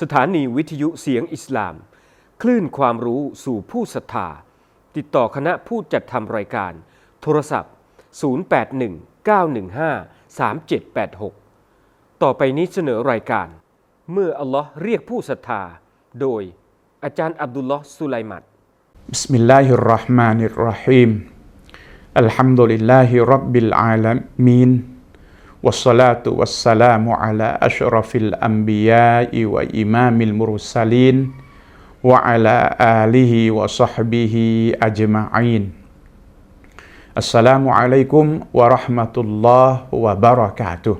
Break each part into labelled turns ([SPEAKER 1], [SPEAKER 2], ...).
[SPEAKER 1] สถานีวิทยุเสียงอิสลาม คลื่นความรู้สู่ผู้ศรัทธา ติดต่อคณะผู้จัดทำรายการ โทรศัพท์ 0819153786 ต่อไปนี้เสนอรายการ เมื่ออัลลอฮ์เรียกผู้ศรัทธา โดยอาจารย์อับดุลลอฮ์สุไลมัด
[SPEAKER 2] บิสมิลลาฮิรราะห์มานิรราะฮีมอัลฮัมดุลิลลาฮิรับบิลอาลามีน والصلاة والسلام على أشرف الأنبياء وإمام المرسلين وعلى آله وصحبه أجمعين السلام عليكم ورحمة الله وبركاته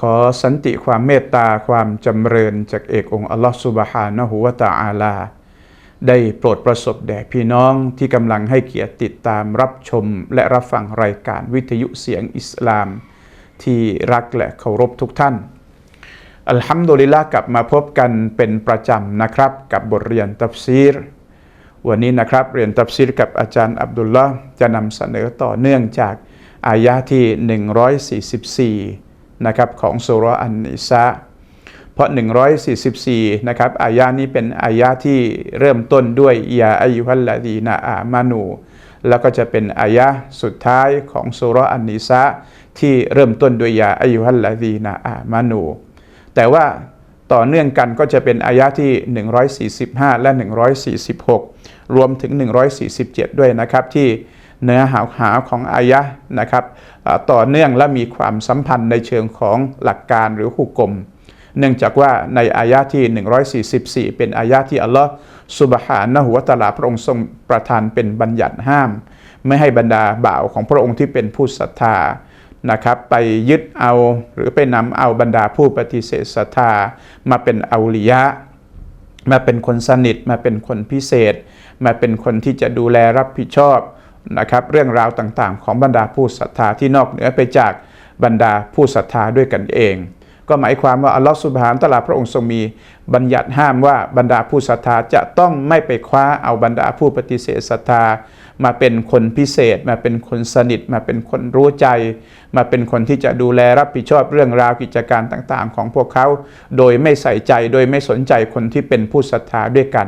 [SPEAKER 2] ขอสันติความเมตตาความจำเริญจากเอกองค์อัลลอฮฺสุบฮานะฮูวะตะอาลา ได้โปรดประสบแด่พี่น้องที่กำลังให้เกียรติติดตามรับชมและรับฟังรายการวิทยุเสียงอิสลาม ที่รักและเคารพทุกท่าน อัลฮัมดุลิลละกลับมาพบกันเป็นประจำนะครับ กับบทเรียนตัฟซีร วันนี้นะครับเรียนตัฟซีรกับอาจารย์อับดุลละจะนำเสนอต่อเนื่องจากอายะห์ที่ 144 นะครับของสุราะห์อันนิสาเพราะ 144 นะครับอายานี้เป็นอายาที่เริ่มต้นด้วยยาอายุฮัลลาดีนาอามานู แล้วก็จะเป็นอายะสุดท้ายของสุรอันนิสาที่เริ่มต้นด้วยยาอายุฮัลลาดีนาอามานู แต่ว่าต่อเนื่องกันก็จะเป็นอายะที่ 145 และ 146 รวมถึง 147 ด้วยนะครับที่เนื้อหาหาของอายะนะครับต่อเนื่องและมีความสัมพันธ์ในเชิงของหลักการหรือหุกกลม เนื่องจากว่าในอายะที่ 144 เป็นอายะที่อัลลอฮ์ สุบฮานะฮุวตะอาลาพระองค์ทรงประทานเป็นบัญญัติห้าม ไม่ให้บรรดาบ่าวของพระองค์ที่เป็นผู้ศรัทธานะครับไปยึดเอาหรือไปนำเอาบรรดาผู้ปฏิเสธศรัทธามาเป็นอาลิยะ มาเป็นคนสนิทมาเป็นคนพิเศษ มาเป็นคนที่จะดูแลรับผิดชอบนะครับเรื่องราวต่างๆ ของบรรดาผู้ศรัทธาที่นอกเหนือไปจากบรรดาผู้ศรัทธาด้วยกันเอง ก็หมายความว่าอัลลอฮฺสุบฮานตะลาพระองค์ทรงมีบัญญัติห้ามว่าบรรดาผู้ศรัทธาจะต้องไม่ไปคว้าเอาบรรดาผู้ปฏิเสธศรัทธา มาเป็นคนพิเศษ มาเป็นคนสนิท มาเป็นคนรู้ใจ มาเป็นคนที่จะดูแลรับผิดชอบเรื่องราวกิจการต่างๆ ของพวกเขา โดยไม่ใส่ใจโดยไม่สนใจคนที่เป็นผู้ศรัทธาด้วยกัน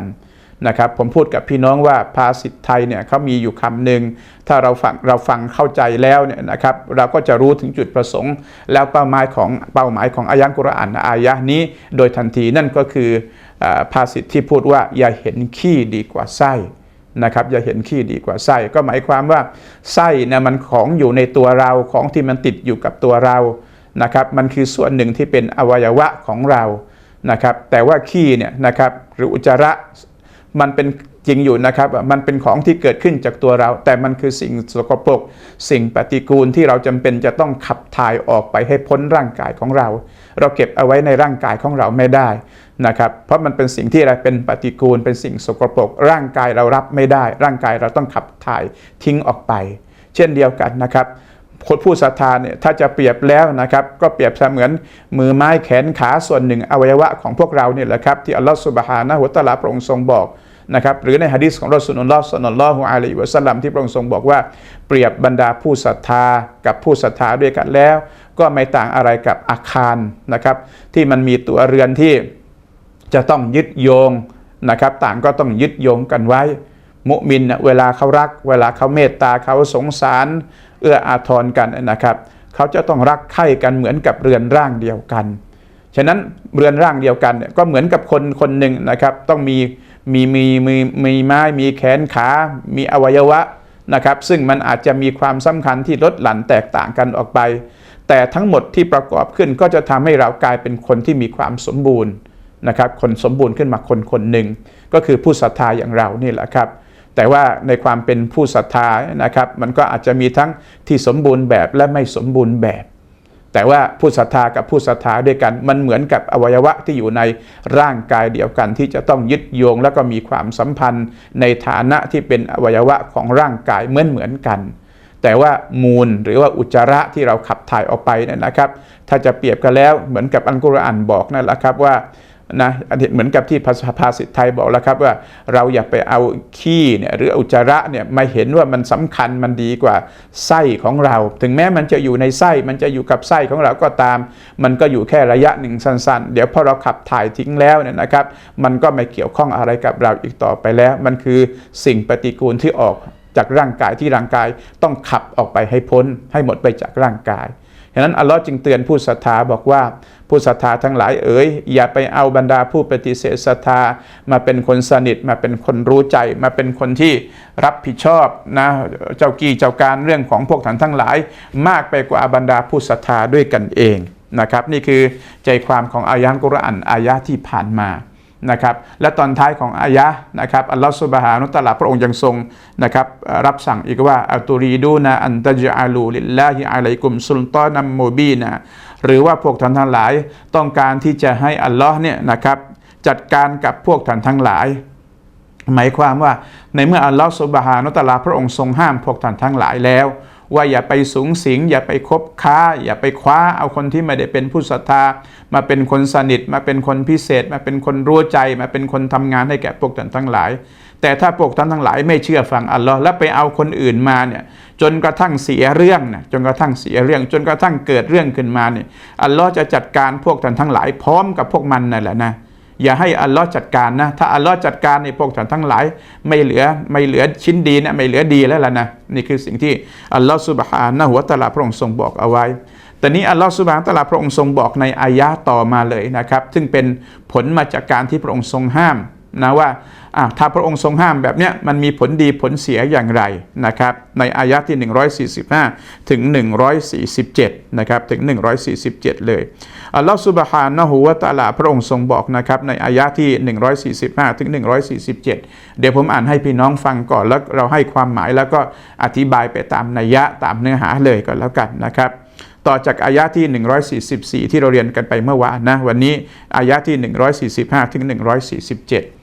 [SPEAKER 2] นะครับผมพูดกับพี่น้องว่าภาษิตไทยเนี่ยเขามีอยู่คำหนึ่งถ้าเราฟังเราฟังเข้าใจแล้วเนี่ยนะครับเราก็จะรู้ถึงจุดประสงค์ แล้วเป้าหมายของเป้าหมายของอายะห์กุรอานอายะนี้ โดยทันทีนั่นก็คืออภาษิตที่พูดว่าอย่าเห็นขี้ดีกว่าไส้นะครับอย่าเห็นขี้ดีกว่าไส้ก็หมายความว่าไส้เนี่ยมันของอยู่ในตัวเราของที่มันติดอยู่กับตัวเรานะครับมันคือส่วนหนึ่งที่เป็นอวัยวะของเรานะครับแต่ว่าขี้เนี่ยนะครับหรืออุจจาระ มันเป็นจริงอยู่นะครับ มันเป็นของที่เกิดขึ้นจากตัวเรา แต่มันคือสิ่งสกปรก สิ่งปฏิกูลที่เราจำเป็นจะต้องขับถ่ายออกไปให้พ้นร่างกายของเรา เราเก็บเอาไว้ในร่างกายของเราไม่ได้นะครับ เพราะมันเป็นสิ่งที่อะไรเป็นปฏิกูล เป็นสิ่งสกปรก ร่างกายเรารับไม่ได้ ร่างกายเราต้องขับถ่ายทิ้งออกไป เช่นเดียวกันนะครับ คนผู้ศรัทธาเนี่ยถ้าจะเปรียบแล้วนะครับก็เปรียบเสมือนมือไม้แขนขาส่วนหนึ่งอวัยวะของพวกเราเนี่ยแหละครับที่อัลลอฮฺสุบฮานะฮุตะลาพระองค์ทรงบอกนะครับหรือในฮะดีษของรอสุลลอฮ์สัลลลลอฮุอะลัยฮิวะสัลลัมที่พระองค์ทรงบอกว่าเปรียบบรรดาผู้ศรัทธากับผู้ศรัทธาด้วยกันแล้ว ก็ไม่ต่างอะไรกับอาคารนะครับที่มันมีตัวเรือนที่จะต้องยึดโยงนะครับต่างก็ต้องยึดโยงกันไว้ มุมินเวลาเขารัก เวลาเขาเมตตาเขาสงสาร เอื้ออาทรกันนะครับ เขาจะต้องรักใคร่กันเหมือนกับเรือนร่างเดียวกัน ฉะนั้นเรือนร่างเดียวกันเนี่ยก็เหมือนกับคนคนหนึ่งนะครับต้องมีมีมีมีมีไม้มีแขนขา มีอวัยวะนะครับ ซึ่งมันอาจจะมีความสำคัญที่ลดหลั่นแตกต่างกันออกไป แต่ทั้งหมดที่ประกอบขึ้นก็จะทำให้เรากลายเป็นคนที่มีความสมบูรณ์นะครับ คนสมบูรณ์ขึ้นมาคนคนหนึ่งก็คือผู้ศรัทธาอย่างเรานี่แหละครับ แต่ว่าในความเป็นผู้ศรัทธานะครับ มันก็อาจจะมีทั้งที่สมบูรณ์แบบและไม่สมบูรณ์แบบ แต่ว่าผู้ศรัทธากับผู้ศรัทธาด้วยกันมันเหมือนกับอวัยวะที่อยู่ในร่างกายเดียวกัน ที่จะต้องยึดโยง แล้วก็มีความสัมพันธ์ ในฐานะที่เป็นอวัยวะของร่างกายเหมือนเหมือนกัน แต่ว่ามูลหรือว่าอุจจาระที่เราขับถ่ายออกไปเนี่ยนะครับ ถ้าจะเปรียบกันแล้วเหมือนกับอัลกุรอานบอกนั่นแหละครับว่า นะอันนี้เหมือนกับที่ภาษาภาษิตไทยบอกแล้วครับว่าเราอย่าไปเอาขี้เนี่ยหรืออุจจาระเนี่ยมาเห็นว่ามันสำคัญมันดีกว่าไส้ของเรา ถึงแม้มันจะอยู่ในไส้มันจะอยู่กับไส้ของเราก็ตาม มันก็อยู่แค่ระยะหนึ่งสั้นๆ เดี๋ยวพอเราขับถ่ายทิ้งแล้วเนี่ยนะครับ มันก็ไม่เกี่ยวข้องอะไรกับเราอีกต่อไปแล้ว มันคือสิ่งปฏิกูลที่ออกจากร่างกายที่ร่างกายต้องขับออกไปให้พ้นให้หมดไปจากร่างกาย ฉะนั้นอัลลอฮ์จึงเตือนผู้ศรัทธาบอกว่าผู้ศรัทธาทั้งหลายเอ๋ยอย่าไปเอาบรรดาผู้ปฏิเสธศรัทธามาเป็นคนสนิทมาเป็นคนรู้ใจ มาเป็นคนที่รับผิดชอบนะเจ้ากี้เจ้าการเรื่องของพวกท่านทั้งหลาย มากไปกว่าบรรดาผู้ศรัทธาด้วยกันเองนะครับนี่คือใจความของอายะห์กุรอานอายะที่ผ่านมา นะครับและตอนท้ายของอายะนะครับอัลลอฮฺสุบฮานุตะอาลาพระองค์ยังทรงนะครับรับสั่งอีกว่าอัตุรีดูนะอันตะจอาลูลิลลาฮิอะลัยกุมสุลตานัมโมบีนะหรือว่าพวกท่านทั้งหลายต้องการที่จะให้อัลลอฮ์เนี่ยนะครับจัดการกับพวกท่านทั้งหลาย หมายความว่าในเมื่ออัลลอฮฺสุบฮานุตะอาลาพระองค์ทรงห้ามพวกท่านทั้งหลายแล้ว ว่าอย่าไปสูงสิง อย่าไปคบค้า อย่าไปคว้าเอาคนที่ไม่ได้เป็นผู้ศรัทธา มาเป็นคนสนิท มาเป็นคนพิเศษ มาเป็นคนรู้ใจ มาเป็นคนทำงานให้แก่พวกท่านทั้งหลาย แต่ถ้าพวกท่านทั้งหลายไม่เชื่อฟังอัลลอฮ์แล้วไปเอาคนอื่นมาเนี่ยจนกระทั่งเสียเรื่องนะจนกระทั่งเสียเรื่อง จนกระทั่งเกิดเรื่องขึ้นมาเนี่ยอัลลอฮ์จะจัดการพวกท่านทั้งหลายพร้อมกับพวกมันนั่นแหละนะ อย่าให้อัลลอฮ์จัดการนะ ถ้าอัลลอฮ์จัดการในพวกท่านทั้งหลาย ไม่เหลือไม่เหลือชิ้นดีนะไม่เหลือดีแล้วล่ะนะนี่คือสิ่งที่อัลลอฮ์สุบฮานะหัวตะลาพระองค์ทรงบอกเอาไว้ แต่นี้อัลลอฮ์สุบฮานะตะลาพระองค์ทรงบอกในอายะต่อมาเลยนะครับ ซึ่งเป็นผลมาจากการที่พระองค์ทรงห้าม นะว่าถ้าพระองค์ทรงห้ามแบบนี้มันมีผลดีผลเสียอย่างไรนะครับในอายะห์ที่ 145 ถึง 147 นะครับถึง 147 เลยอัลลอฮ์สุบฮานะฮูวะตะอาลาพระองค์ทรงบอกนะครับในอายะห์ที่ 145 ถึง 147 เดี๋ยวผมอ่านให้พี่น้องฟังก่อนแล้วเราให้ความหมายแล้วก็อธิบายไปตามนัยยะตามเนื้อหาเลยก่อนแล้วกันนะครับต่อจากอายะที่ 144 ที่เราเรียนกันไปเมื่อวานนะวันนี้อายะที่ 145 ถึง 147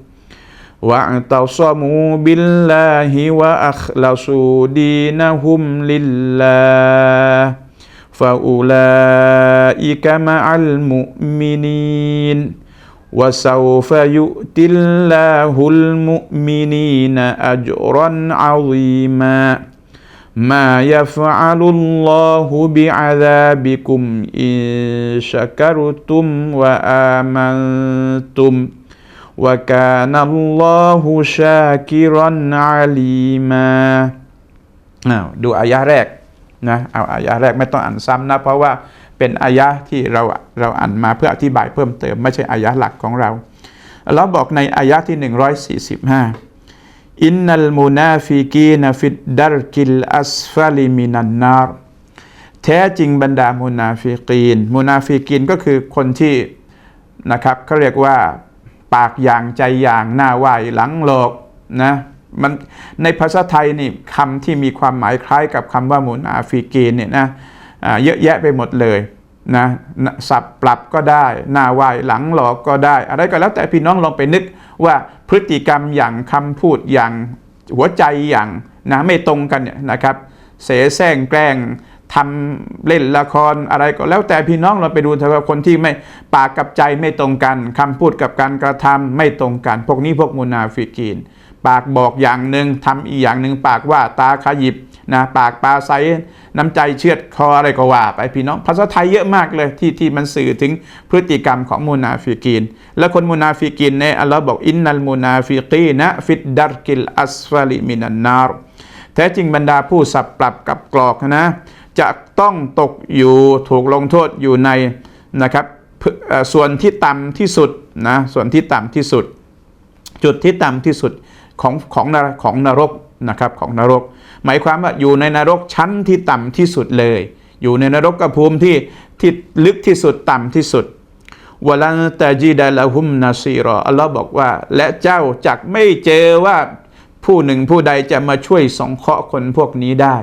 [SPEAKER 2] واعتصموا بالله وأخلصوا دينهم لله. فأولئك مع المؤمنين. وسوف يؤتي الله المؤمنين أجرا عظيما. ما يفعل الله بعذابكم إن شكرتم وآمنتم. وكان الله شاكرا عليما อ้าวดูอายะแรกนะเอาอายะแรกไม่ต้องอ่านซ้ำนะ เพราะว่าเป็นอายะที่เราเราอ่านมาเพื่ออธิบายเพิ่มเติม ไม่ใช่อายะหลักของเราเราบอกในอายะที่ 145 อินนัลมุนาฟิกีนฟิดดารกิลอัสฟาลิมินันนารแท้จริงบรรดามุนาฟิกีน มุนาฟิกีนก็คือคนที่นะครับเขาเรียกว่า ปากอย่างใจอย่างหน้าไหวหลังหลอกนะมันในภาษาไทยนี่คำที่มีความหมายคล้ายกับคำว่ามุนอาฟิกีนเนี่ยนะเยอะแยะไปหมดเลยนะสับปรับก็ได้หน้าไหวหลังหลอกก็ได้ อะไรก็แล้วแต่พี่น้องลองไปนึกว่าพฤติกรรมอย่างคำพูดอย่างหัวใจอย่างนะไม่ตรงกันเนี่ยนะครับ เสแสร้งแกล้ง ทำเล่นละครอะไรก็แล้วแต่พี่น้องเราไปดูเถอะคนที่ไม่ปากกับใจไม่ตรงกันคำพูดกับการกระทำไม่ตรงกัน พวกนี้พวกมุนาฟิกีน ปากบอกอย่างหนึ่งทำอีกอย่างหนึ่งปากว่าตาขยิบนะปากปลาไซน้ำใจเชือดคออะไรก็ว่าไปพี่น้องภาษาไทยเยอะมากเลยที่ที่มันสื่อถึงพฤติกรรมของมุนาฟิกีน และคนมุนาฟิกีนเนี่ยอัลลอฮ์บอกอินนัลมุนาฟิกีนะฟิดดัรกิลอัสฟาลิมินันนารแท้จริงบรรดาผู้สับปรับกับกรอกนะ จะต้องตกอยู่ถูกลงโทษอยู่ในนะครับส่วนที่ต่ำที่สุดนะส่วนที่ต่ำที่สุด จุดที่ต่ำที่สุดของของนของนรกนะครับของนรก หมายความว่าอยู่ในนรกชั้นที่ต่ำที่สุดเลย อยู่ในนรกกระภูมิที่ที่ลึกที่สุดต่ำที่สุดวลันตาจีดะลหุมนาซีรออัลลอฮ์บอกว่า และเจ้าจักไม่เจอว่าผู้หนึ่งผู้ใดจะมาช่วยสงเคราะห์คนพวกนี้ได้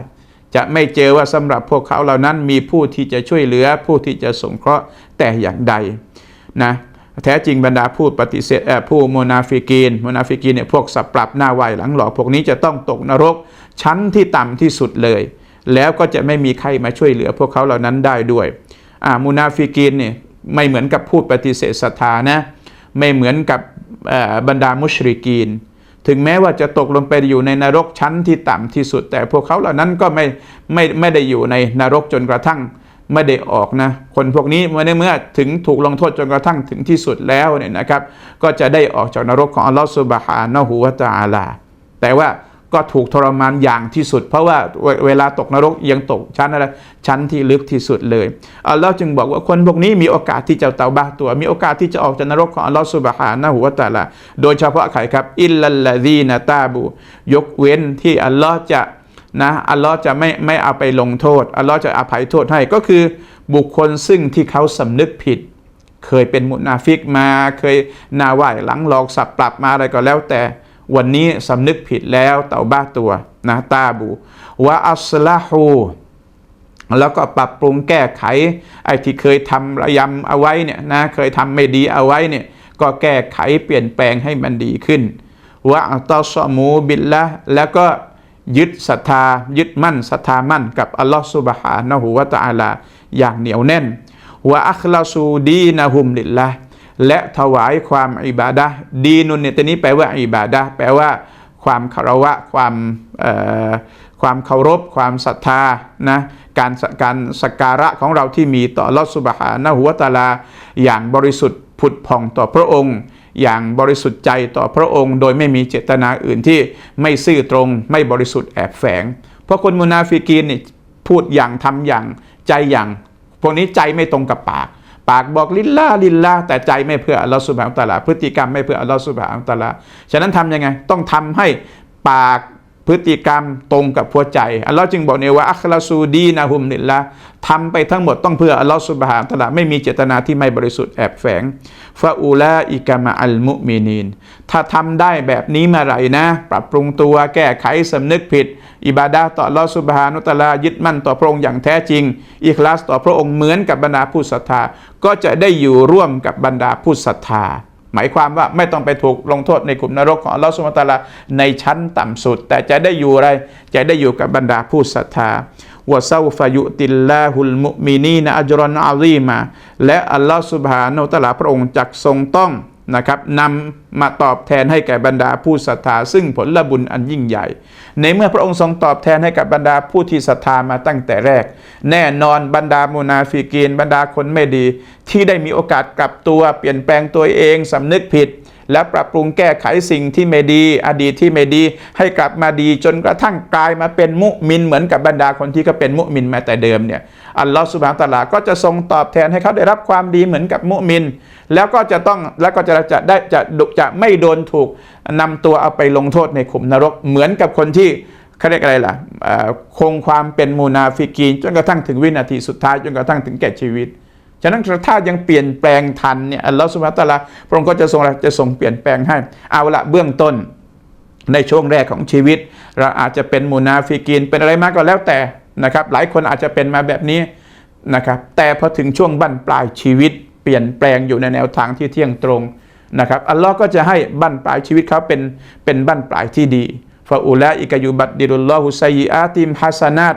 [SPEAKER 2] จะไม่เจอว่าสำหรับพวกเขาเหล่านั้นมีผู้ที่จะช่วยเหลือผู้ที่จะสงเคราะห์แต่อย่างใดนะแท้จริงบรรดาผู้ปฏิเสธผู้โมนาฟิกีนโมนาฟิกีนเนี่ยพวกสับปรับหน้าไหวหลังหลอกพวกนี้จะต้องตกนรก ชั้นที่ต่ำที่สุดเลย แล้วก็จะไม่มีใครมาช่วยเหลือพวกเขาเหล่านั้นได้ด้วยอ่ามุนาฟิกีนเนี่ยไม่เหมือนกับผู้ปฏิเสธศรัทธานะไม่เหมือนกับบรรดามุชริกีน ถึงแม้ว่าจะตกลงไปอยู่ในนรกชั้นที่ต่ำที่สุด แต่พวกเขาเหล่านั้นก็ไม่ไม่ไม่ได้อยู่ในนรกจนกระทั่งไม่ได้ออกนะ คนพวกนี้เมื่อเมื่อถึงถูกลงโทษจนกระทั่งถึงที่สุดแล้วเนี่ยนะครับ ก็จะได้ออกจากนรกของอัลลอฮฺสุบฮานะฮูวะตาลา แต่ว่า ก็ถูกทรมานอย่างที่สุด เพราะว่าเวลาตกนรกยังตกชั้นอะไรชั้นที่ลึกที่สุดเลยอัลลอฮ์จึงบอกว่าคนพวกนี้มีโอกาสที่จะเตาบาตัว มีโอกาสที่จะออกจากนรกของอัลลอฮ์สุบฮานะฮูวตาลาโดยเฉพาะใครครับ อิลลัลลดีนาตาบู ยกเว้นที่อัลลอฮ์จะนะอัลลอฮ์จะไม่ไม่เอาไปลงโทษอัลลอฮ์จะอภัยโทษให้ก็คือบุคคลซึ่งที่เขาสำนึกผิด เคยเป็นมุนาฟิกมา เคยนาไหวหลังหลอกสับปรับมาอะไรก็แล้วแต่ วันนี้สำนึกผิดแล้วเต่าบ้าตัวนะตาบูวะอัสลาฮูแล้วก็ปรับปรุงแก้ไขไอ้ที่เคยทำระยำเอาไว้เนี่ยนะเคยทำไม่ดีเอาไว้เนี่ยก็แก้ไขเปลี่ยนแปลงให้มันดีขึ้นวะอัตอสมูบิลละแล้วก็ยึดศรัทธายึดมั่นศรัทธามั่นกับอัลลอฮฺสุบฮานะฮูวะตะอาลาอย่างเหนียวแน่นวะอัคลาซูดีนะฮุมลิลละ และถวายความอิบาดะดีนุนเนี่ยตัวนี้แปลว่าอิบาดะแปลว่า ความคารวะความความเคารพ ความศรัทธานะการการสักการะของเราที่มีต่อลอสุบฮานะฮูวตาลา อย่างบริสุทธิ์ผุดผ่องต่อพระองค์ อย่างบริสุทธิ์ใจต่อพระองค์ โดยไม่มีเจตนาอื่นที่ไม่ซื่อตรง ไม่บริสุทธิ์แอบแฝง เพราะคนมุนาฟิกีนนี่พูดอย่างทำอย่างใจอย่าง พวกนี้ใจไม่ตรงกับปาก ปากบอกลิลลาลิลลาแต่ใจไม่เพื่ออัลลอฮฺสุบฮานตะลาพฤติกรรมไม่เพื่ออัลลอฮฺสุบฮานตะลาฉะนั้นทำยังไง ต้องทำให้ปากพฤติกรรมตรงกับหัวใจอัลลอฮ์จึงบอกเนี่ยว่าอัคลาซูดีนะฮุมนิลละทำไปทั้งหมดต้องเพื่ออัลลอฮ์สุบฮานตะลาไม่มีเจตนาที่ไม่บริสุทธิ์แอบแฝงฟาอูลาอิกามะอัลมุมินีนถ้าทำได้แบบนี้มื่อไรนะ ปรับปรุงตัวแก้ไขสำนึกผิด อิบาดาต่อลอสุบฮานุตะลายึดมั่นต่อพระองค์อย่างแท้จริงอิคลาสต่อพระองค์เหมือนกับบรรดาผู้ศรัทธา ก็จะได้อยู่ร่วมกับบรรดาผู้ศรัทธา หมายความว่าไม่ต้องไปถูกลงโทษในกลุ่มนรกของอัลลอฮฺสุบฮานตะลาในชั้นต่ำสุด แต่จะได้อยู่อะไร จะได้อยู่กับบรรดาผู้ศรัทธาวะซาฟายุติลลาฮุลมุมินีนอัจรอนอาลีมาและอัลลอฮฺสุบฮานะฮูวะตะลาพระองค์จักทรงต้อง นะครับนำมาตอบแทนให้แก่บรรดาผู้ศรัทธาซึ่งผลบุญอันยิ่งใหญ่ ในเมื่อพระองค์ทรงตอบแทนให้กับบรรดาผู้ที่ศรัทธามาตั้งแต่แรก แน่นอนบรรดามุนาฟิกีน บรรดาคนไม่ดี ที่ได้มีโอกาสกลับตัวเปลี่ยนแปลงตัวเองสำนึกผิด และปรับปรุงแก้ไขสิ่งที่ไม่ดี อดีตที่ไม่ดี ให้กลับมาดีจนกระทั่งกลายมาเป็นมุมินเหมือนกับบรรดาคนที่ก็เป็นมุมินมาแต่เดิมเนี่ย อัลลอฮฺสุบฮานตะอาลาก็จะทรงตอบแทนให้เขาได้รับความดีเหมือนกับมุมิน แล้วก็จะต้องแล้วก็จะจะได้จะจะไม่โดนถูกนำตัวเอาไปลงโทษในขุมนรกเหมือนกับคนที่เขาเรียกอะไรล่ะคงความเป็นมูนาฟิกีนจนกระทั่งถึงวินาทีสุดท้ายจนกระทั่งถึงแก่ชีวิตฉะนั้นถ้ายังเปลี่ยนแปลงทันเนี่ยอัลลอฮฺสุบฮานตะอาลาพระองค์ก็จะทรงจะทรงเปลี่ยนแปลงให้เอาละเบื้องต้นในช่วงแรกของชีวิต เราอาจจะเป็นมูนาฟิกีนเป็นอะไรมากก็แล้วแต่ นะครับหลายคนอาจจะเป็นมาแบบนี้นะครับแต่พอถึงช่วงบั้นปลายชีวิต เปลี่ยนแปลงอยู่ในแนวทางที่เที่ยงตรงนะครับอัลลอฮ์ก็จะให้บั้นปลายชีวิตเขาเป็นเป็นบั้นปลายที่ดีฟาอูลาอิกายุบัดดิรุลลอฮุไซยอาติมฮัสนาต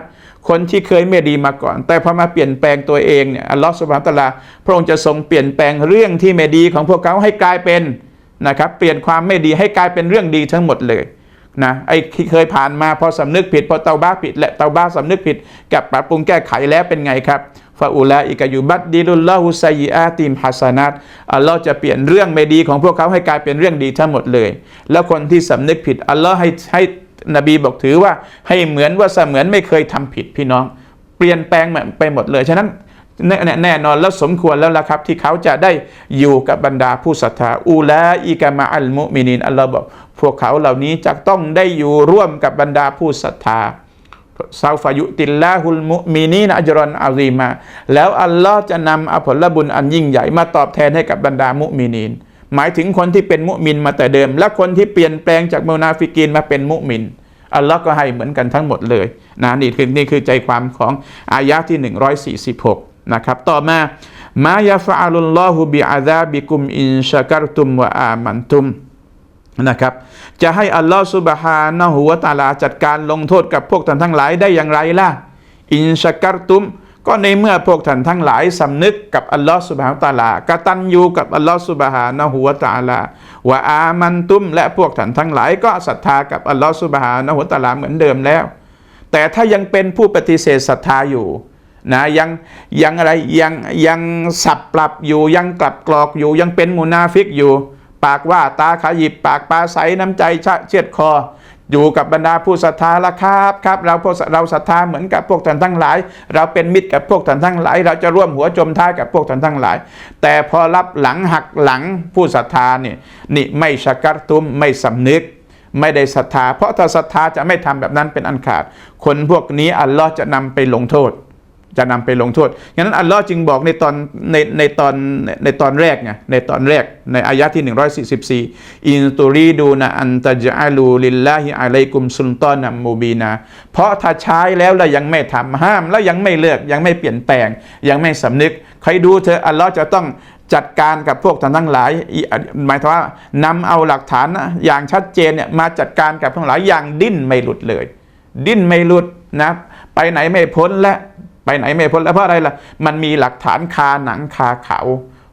[SPEAKER 2] คนที่เคยไม่ดีมาก่อน แต่พอมาเปลี่ยนแปลงตัวเองเนี่ยอัลลอฮ์สุบฮานตะลาพระองค์จะทรงเปลี่ยนแปลงเรื่องที่ไม่ดีของพวกเขาให้กลายเป็นนะครับเปลี่ยนความไม่ดีให้กลายเป็นเรื่องดีทั้งหมดเลย นะไอ้ที่เคยผ่านมาพอสำนึกผิด พอเตาบ้าผิด และเตาบ้าสำนึกผิดกับปรับปรุงแก้ไขแล้วเป็นไงครับฟาอูลาอิกายุบัดดิลุลลอฮุไซยอาติมฮัสานัตอัลลอฮ์จะเปลี่ยนเรื่องไม่ดีของพวกเขาให้กลายเป็นเรื่องดีทั้งหมดเลย แล้วคนที่สำนึกผิดอัลลอฮ์ให้ให้นบีบอกถือว่าให้เหมือนว่าเสมือนไม่เคยทำผิดพี่น้อง เปลี่ยนแปลงไปหมดเลยฉะนั้น แน่แน่นอนแล้วสมควรแล้วล่ะครับ ที่เขาจะได้อยู่กับบรรดาผู้ศรัทธาอูลาอิกามะอัลมุมินินอัลลอฮ์บอกพวกเขาเหล่านี้จะต้องได้อยู่ร่วมกับบรรดาผู้ศรัทธาซาฟายุติลลาฮุลมุมินีนอัจรอนอาซีมา แล้วอัลลอฮ์จะนำอาผลบุญอันยิ่งใหญ่มาตอบแทนให้กับบรรดามุมินีน หมายถึงคนที่เป็นมุมินมาแต่เดิม และคนที่เปลี่ยนแปลงจากมุนาฟิกีนมาเป็นมุมินอัลลอฮ์ก็ให้เหมือนกันทั้งหมดเลยนะนี่คือนี่คือใจความของอายะที่ 146 นะครับ ต่อมามายาฟะอัลลอฮุบิอาซาบิกุมอินชะการตุมวะอามันตุมนะครับ จะให้อัลลอฮฺสุบฮานะฮูวะตาลาจัดการลงโทษกับพวกท่านทั้งหลายได้อย่างไรล่ะ อินชัการตุม ก็ในเมื่อพวกท่านทั้งหลายสำนึกกับอัลลอฮฺสุบฮานะฮูวะตาลากตัญญูกับอัลลอฮฺสุบฮานะฮูวะตาลาวะอามันตุม และพวกท่านทั้งหลายก็ศรัทธากับอัลลอฮฺสุบฮานะฮูวะตาลาเหมือนเดิมแล้ว แต่ถ้ายังเป็นผู้ปฏิเสธศรัทธาอยู่ นะยังยังอะไรยังยังสับปรับอยู่ยังกลับกรอกอยู่ยังเป็นมุนาฟิกอยู่ ปากว่าตาขยิบปากปลาใสน้ำใจชะเชือดคอ อยู่กับบรรดาผู้ศรัทธาละครับครับ เราพวกเราศรัทธาเหมือนกับพวกท่านทั้งหลาย เราเป็นมิตรกับพวกท่านทั้งหลาย เราจะร่วมหัวจมท้ายกับพวกท่านทั้งหลาย แต่พอรับหลังหักหลังผู้ศรัทธาเนี่ยนี่ไม่ชักกัรตุมไม่สำนึกไม่ได้ศรัทธา เพราะถ้าศรัทธาจะไม่ทำแบบนั้นเป็นอันขาด คนพวกนี้อัลลอฮ์จะนำไปลงโทษ จะนำไปลงโทษงั้นอัลลอฮ์จึงบอกในตอนในในตอนในตอนแรกไงในตอนแรกในอายะที่ 144 อินตุรีดูนะอันตะจาลูลิลลาฮิอะลัยกุมสุลตานัมมูบีนา เพราะถ้าใช้แล้วแล้วยังไม่ทำห้าม แล้วยังไม่เลิกยังไม่เปลี่ยนแปลง ยังไม่สำนึก ใครดูเธออัลลอฮ์จะต้องจัดการกับพวกท่านทั้งหลาย หมายถึงว่านำเอาหลักฐานอย่างชัดเจนเนี่ยมาจัดการกับทั้งหลายอย่างดิ้นไม่หลุดเลย ดิ้นไม่หลุดนะไปไหนไม่พ้นและ ไปไหนไม่พ้นแล้วเพราะอะไรล่ะ มันมีหลักฐานคาหนังคาเขา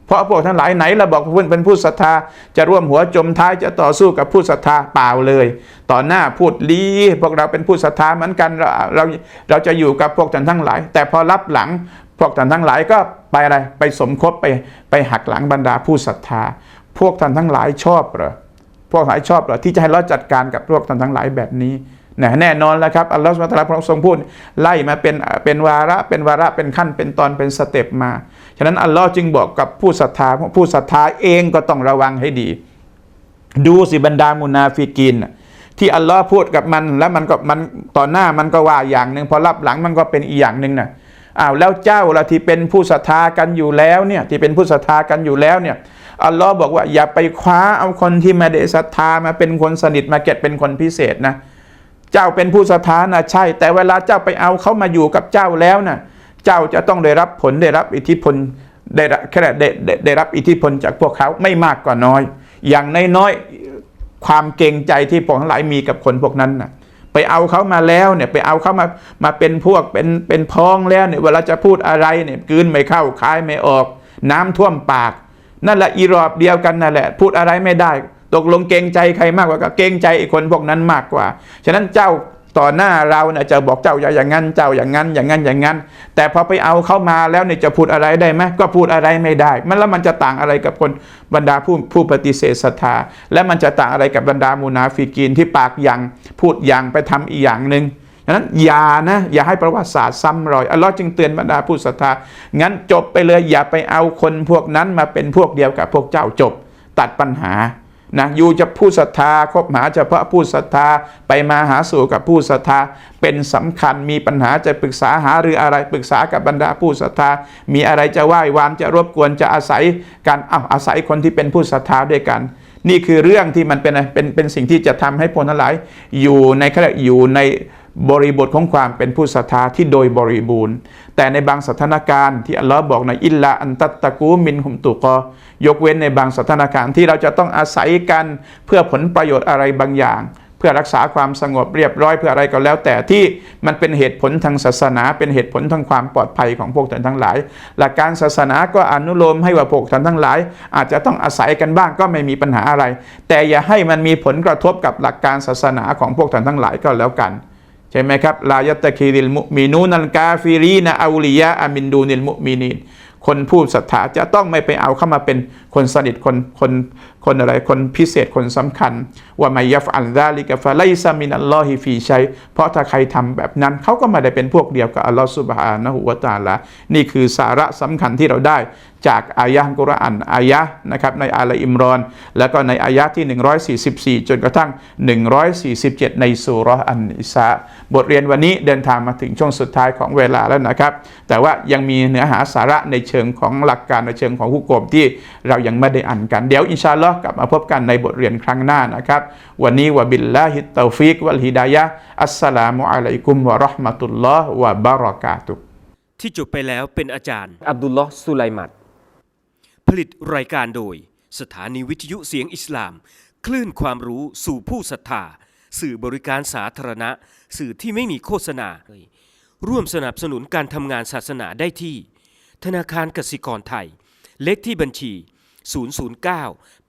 [SPEAKER 2] เพราะพวกทั้งหลายไหนเราบอกว่าเป็นผู้ศรัทธา จะร่วมหัวจมท้ายจะต่อสู้กับผู้ศรัทธาเปล่าเลย ต่อหน้าพูดลีพวกเราเป็นผู้ศรัทธาเหมือนกันเราเราเราจะอยู่กับพวกท่านทั้งหลาย แต่พอรับหลังพวกท่านทั้งหลายก็ไปอะไรไปสมคบไปไปหักหลังบรรดาผู้ศรัทธา พวกท่านทั้งหลายชอบเหรอพวกหลายชอบเหรอที่จะให้เราจัดการกับพวกท่านทั้งหลายแบบนี้ นะแน่นอนแล้วครับอัลลอฮฺสุบฮานะฮูวะตะอาลาพระองค์ทรงพูดไล่มาเป็นเป็นวาระเป็นวาระเป็นขั้นเป็นตอนเป็นสเต็ปมา ฉะนั้นอัลลอฮ์จึงบอกกับผู้ศรัทธาผู้ศรัทธาเองก็ต้องระวังให้ดี ดูสิบรรดามุนาฟิกิน ที่อัลลอฮ์พูดกับมันแล้วมันก็มันต่อหน้ามันก็ว่าอย่างหนึ่งพอรับหลังมันก็เป็นอีกอย่างหนึ่งนะอ้าวแล้วเจ้าละที่เป็นผู้ศรัทธากันอยู่แล้วเนี่ยที่เป็นผู้ศรัทธากันอยู่แล้วเนี่ยอัลลอฮ์บอกว่าอย่าไปคว้าเอาคนที่มาได้ศรัทธามาเป็นคนสนิทมาเก็ตเป็นคนพิเศษนะ เจ้าเป็นผู้ศรัทธานะใช่ แต่เวลาเจ้าไปเอาเขามาอยู่กับเจ้าแล้วนะเจ้าจะต้องได้รับผลได้รับอิทธิพลได้รับแค่ได้ได้ได้รับอิทธิพลจากพวกเขาไม่มากก็น้อย อย่างน้อยๆความเกรงใจที่พวกทั้งหลายมีกับคนพวกนั้นนะไปเอาเขามาแล้วเนี่ยไปเอาเขามามาเป็นพวกเป็นเป็นพ้องแล้วเนี่ยเวลาจะพูดอะไรเนี่ยกลืนไม่เข้าคายไม่ออก น้ำท่วมปาก นั่นแหละอีรอบเดียวกันนั่นแหละ พูดอะไรไม่ได้ ตกลงเกรงใจใครมากกว่าก็เกรงใจคนพวกนั้นมากกว่า ฉะนั้นเจ้าต่อหน้าเราเนี่ยจะบอกเจ้าอย่าอย่างนั้นเจ้าอย่างนั้นอย่างนั้นอย่างนั้น แต่พอไปเอาเข้ามาแล้วเนี่ยจะพูดอะไรได้ไหมก็พูดอะไรไม่ได้ มันแล้วมันจะต่างอะไรกับคนบรรดาผู้ผู้ปฏิเสธศรัทธา และมันจะต่างอะไรกับบรรดามูนาฟิกีนที่ปากอย่างพูดอย่างไปทำอีกอย่างหนึ่งฉะนั้นอย่านะอย่าให้ประวัติศาสตร์ซ้ำรอยอัลลอฮ์จึงเตือนบรรดาผู้ศรัทธางั้นจบไปเลยอย่าไปเอาคนพวกนั้นมาเป็นพวกเดียวกับพวกเจ้าจบ ตัดปัญหา นะอยู่จะผู้ศรัทธาคบหาเฉพาะผู้ศรัทธาไปมาหาสู่กับผู้ศรัทธาเป็นสำคัญมีปัญหาจะปรึกษาหาหรืออะไรปรึกษากับบรรดาผู้ศรัทธา มีอะไรจะไหว้วานจะรบกวนจะอาศัยการอ้าวอาศัยคนที่เป็นผู้ศรัทธาด้วยกัน นี่คือเรื่องที่มันเป็นเป็นเป็นสิ่งที่จะทำให้พลทั้งหลายอยู่ในขณะอยู่ใน บริบทของความเป็นผู้ศรัทธาที่โดยบริบูรณ์ แต่ในบางสถานการณ์ที่อัลลอฮ์บอกในอิลลาอันตัตตะกูมินหุมตุกอยกเว้นในบางสถานการณ์ที่เราจะต้องอาศัยกันเพื่อผลประโยชน์อะไรบางอย่าง เพื่อรักษาความสงบเรียบร้อยเพื่ออะไรก็แล้ว แต่ที่มันเป็นเหตุผลทางศาสนา เป็นเหตุผลทางความปลอดภัยของพวกท่านทั้งหลาย หลักการศาสนาก็อนุโลมให้ว่าพวกท่านทั้งหลาย อาจจะต้องอาศัยกันบ้างก็ไม่มีปัญหาอะไร แต่อย่าให้มันมีผลกระทบกับหลักการศาสนาของพวกท่านทั้งหลายก็แล้วกัน ใช่ไหมครับลายตะคีริลมุมีนูนันกาฟิรีนะอูลียะอามินดูนิลมุมีนีนคนผู้ศรัทธาจะต้องไม่ไปเอาเข้ามาเป็นคนสนิทคนคนคนอะไรคนพิเศษคนสำคัญว่าไม่ยัฟอัลดาลิกะฟะไลซามินัลลอฮิฟีชัยเพราะถ้าใครทำแบบนั้นเขาก็ไม่ได้เป็นพวกเดียวกับอัลลอฮฺสุบฮานะฮูวะตาลานี่คือสาระสำคัญที่เราได้จากอายะห์กุรอานอายะนะครับในอาลอิมรอน แล้วก็ในอายะห์ที่ 144 จนกระทั่ง 147 ในสุเรอันนิสาบทเรียนวันนี้เดินทางมาถึงช่วงสุดท้ายของเวลาแล้วนะครับ แต่ว่ายังมีเนื้อหาสาระในเชิงของหลักการในเชิงของฮุกกลมที่เรายังไม่ได้อ่านกันเดี๋ยวอินชาอัลลอฮ์กลับมาพบกันในบทเรียนครั้งหน้านะครับ วันนี้วะบิลลาฮิตตอฟิกวัลฮิดายะฮ์อัสสลามุอะลัยกุมวะเราะห์มะตุลลอฮ์วะบารอกาตุฮ์
[SPEAKER 1] ที่จบไปแล้วเป็นอาจารย์ อับดุลลอฮ์สุไลมัดผลิตรายการโดย สถานีวิทยุเสียงอิสลาม คลื่นความรู้สู่ผู้ศรัทธาสื่อบริการสาธารณะ สื่อที่ไม่มีโฆษณา ร่วมสนับสนุนการทำงานศาสนาได้ที่ ธนาคารกสิกรไทย เลขที่บัญชี 009